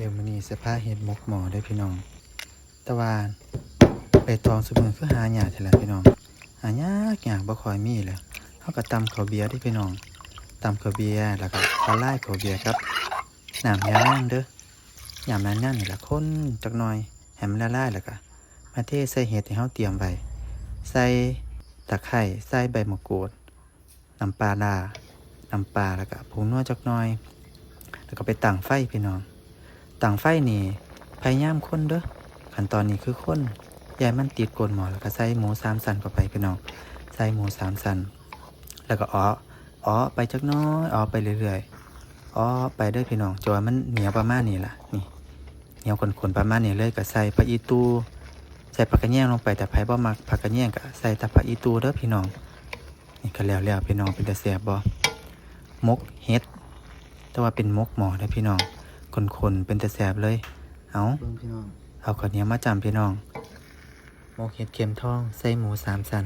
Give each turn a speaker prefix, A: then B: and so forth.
A: เดี๋ยวมื้อนี้สิพาเฮ็ดมกหมอเด้พี่น้องต่ว่าใบตองซุมื้อคือหายากแท้ล่ะพี่น้อง หายากยาบ่คอยมีแหล้วเฮาก็ตำข้าวเบียร์เด้พี่น้องตำข้าวเบียร์แล้วก็ละลายข้าวเบียร์ครับน้ำยานางเด้อยามนั้นนั่นนี่ละคนจักหน่อยให้มันละลายแล้วก็มาเทใส่เห็ดที่เฮาเตรียมไว้ใส่ตะไคร้ใส่ใบมะกรูดน้ำปลาดาน้ำปลาแล้วก็ผงนัวจักหน่อย แล้วก็ไปตั้งไฟพี่น้อง ตั้งไฟนี่พยายามคนเด้อขั้นตอนนี้คือคนยายมันติดกลนหมอแล้วก็ใส่หมูสามสันเข้าไปพี่น้องใส่หมูสามสัน แล้วก็อ้ออ้อไปจักน้อยอ้อไปเรื่อยๆอ้อไปเด้อพี่น้องจนว่ามันเหนียวประมาณนี้ล่ะนี่เหนียวขนๆประมาณนี้เลยก็ใส่ผักอีตูใส่ผักกระแยงลงไปแต่ไผบ่มักผักกระแยงก็ใส่แต่ผักอีตูเด้อพี่น้องนี่ก็แล้วแล้วพี่น้องเป็นตาแซ่บบ่มกเฮ็ดแต่ว่าเป็นมกหมอนะพี่น้อง คนๆเป็นแต่แสบเลย เอา
B: เบิ่งพี่น้อง
A: เอาข้าวเหนียวมาจำพี่น้องมกเห็ดเข็มทอง ใส่หมูสามสัน